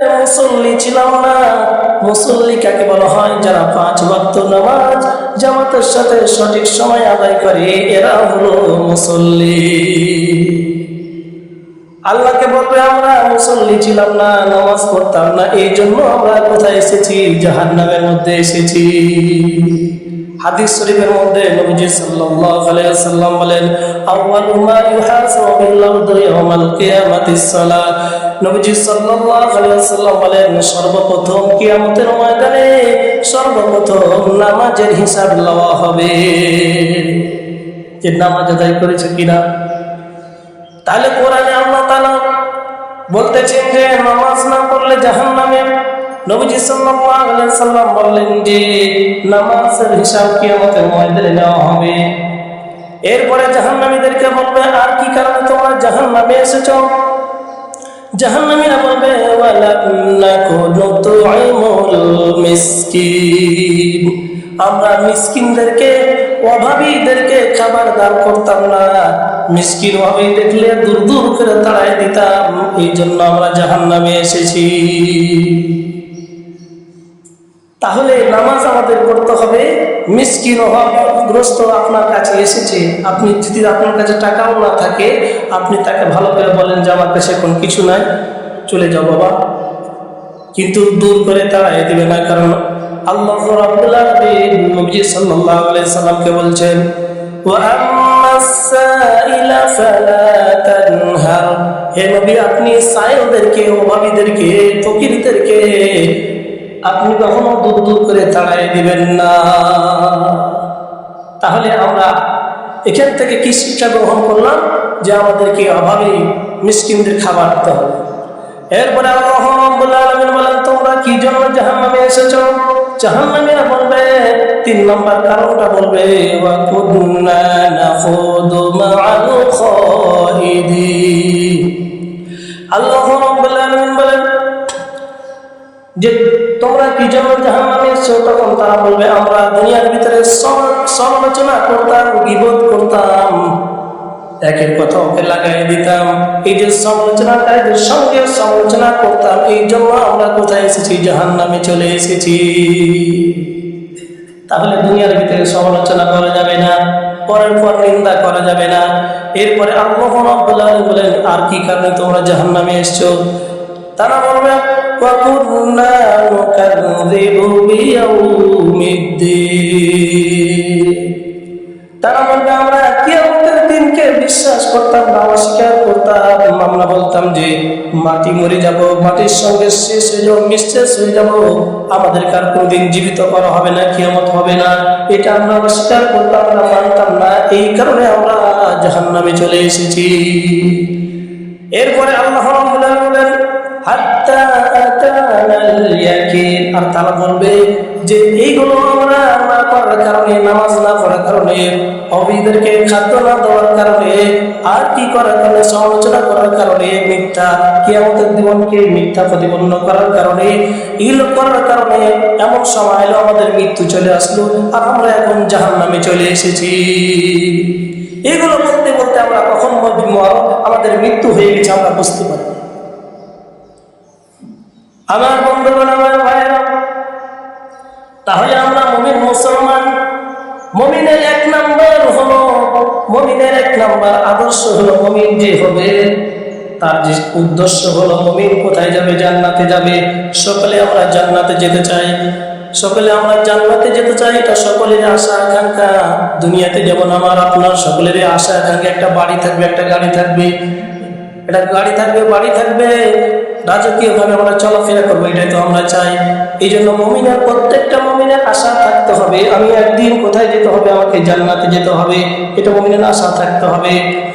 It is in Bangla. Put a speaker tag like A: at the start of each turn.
A: মুসল্লি ছিলাম না। মুসল্লি কাকে বলা হয়? যারা পাঁচ ভক্ত নামাজ জামাতের সাথে সঠিক সময় আদায় করে, এরা হলো মুসল্লি। আল্লাহকে বলবে, আমরা মুসল্লি ছিলাম না, নামাজ পড়তাম না, এই জন্য আমরা কোথায় এসেছি? জাহান নামের মধ্যে এসেছি। হাদিস শরীফের মধ্যে নবীজি সাল্লাল্লাহু আলাইহি ওয়াসাল্লাম বলেন মা ইউহাসাবু বিল আরদি ইয়াওমাল কিয়ামাতিস সালাত নবীজি সাল্লাল্লাহু আলাইহি বলেন, সর্বপ্রথম কিয়ামতের ময়দানে সর্বপ্রথম নামাজের হিসাব লওয়া হবে। যে নামাজ আদায় করেছে কিনা? তাহলে কোরআনে বলতেছেন যে নামাজ না পড়লে জাহান্নামে? নবীজি সাল্লাল্লাহু আলাইহি সাল্লাম বললেন যে, নামাজের হিসাব কিয়ামতের ময়দানে নেওয়া হবে। এরপরে জাহান্নামীদেরকে বলবে, আর কি কারণে তোমরা জাহান্নামে এসেছ? জাহান্নামীরা বলবে আমরা মিসকিনদেরকে অভাবীদেরকে খাবার দান করতাম না। মিসকিন অভাবী দেখলে দূর দূর করে তাড়াই দিতাম। এই জন্য আমরা জাহান্নামে এসেছি। তাহলে নামাজ আমাদের পড়তে হবে। মিসকিন অভাবগ্রস্ত আপনার কাছে এসেছে। আপনি যদি আপনার কাছে টাকাও না থাকে, আপনি তাকে ভালো করে বলেন যে আমার কাছে এখন কিছু নাই, চলে যাও বাবা। কিন্তু দূর করে তাড়াই দিবে না, কারণ আল্লাহ রাব্বুল আলামিন নবী সাল্লাল্লাহু আলাইহি সাল্লামকে বলছেন হে নবী, আপনি অভাবীদেরকে আপনি কখনো দূর দূর করে তাড়াই দিবেন না। তাহলে আমরা এখান থেকে কি শিক্ষা গ্রহণ করলাম? যে আমাদেরকে অভাবী মিসকিনদের খাবার দিতে হবে। এরপরে আল্লাহ তোমরা কি জন্য জাহান্নামে এসেছ? জাহান্নামীরা বলবে, তিন নম্বর কারণটা বলবে, ওয়া কুন্না নাখুদু মা'আল খাইদিন। আল্লাহ রাব্বুল আলামিন বলেন যে, তোমরা কি জন্য জাহান্নামে এসছো তখন তারা বলবে, আমরা দুনিয়ার ভিতরে সম- সমালোচনা করতাম, গিবত করতাম একের কথা ওকে লাগাই দিতাম। এই যে সমালোচনাকারীদের সঙ্গে সমালোচনা করতাম, এই জন্য আমরা কোথায় এসেছি? জাহান নামে চলে এসেছি। তাহলে দুনিয়ার ভিতরে সমালোচনা করা যাবে না, পরের পর নিন্দা করা যাবে না। এরপরে বলেন, আর কি কারণে তোমরা জাহান নামে এসছো? তারা বলবে তারা বলবে বিশ্বাস করতাম না, অস্বীকার করতাম। আমরা বলতাম যে, মাটি মরে যাব, মাটির সঙ্গে শেষ হয়ে যাব, নিঃশেষ হয়ে যাব। আমাদের কার কোনদিন জীবিত করা হবে না, কিয়ামত হবে না। এটা আমরা অস্বীকার করতাম না, মানতাম না। এই কারণে আমরা জাহান্নামে চলে এসেছি। এরপরে আল্লাহ বলেন তারা বলবে যে, এইগুলো আমরা নামাজ না পড়ার কারণে খাদ্য না দেওয়ার কারণে, আর কি করার সমালোচনা করার কারণে, মিথ্যা মিথ্যা প্রতিপন্ন করার কারণে, ইল করার কারণে এমন সময় এলো আমাদের মৃত্যু চলে আসলো, আর আমরা এখন জাহান্নামে চলে এসেছি। এগুলো বলতে বলতে আমরা কখন আমাদের মৃত্যু হয়ে গেছে, আমরা বুঝতে পারি। আমার বন্ধুগণ, আমার ভাইয়েরা, তাহলে আমরা মমিন মুসলমান, মমিনের এক নাম্বার হলো, মমিনের এক নাম্বার আদর্শ হলো মমিন যে হবে, তার যে উদ্দেশ্য হলো মমিন কোথায় যাবে, জান্নাতে যাবে, সকলে আমরা জান্নাতে যেতে চাই, সকলে আমরা জান্নাতে যেতে চাই, এটা সকলের আশা আকাঙ্ক্ষা। দুনিয়াতে যেমন আমার আপনার সকলেরই আশা আকাঙ্ক্ষা, একটা বাড়ি থাকবে, একটা গাড়ি থাকবে, একটা গাড়ি থাকবে, বাড়ি থাকবে রাজকীয় ভাবে আমরা চলাফেরা করব, এটাই তো আমরা চাই। এই জন্য মমিনের প্রত্যেকটা মমিনের আশা থাকতে হবে। আমি একদিন কোথায় যেতে হবে? আমাকে জান্নাতে যেতে হবে। এটা মমিনের আশা থাকতে হবে।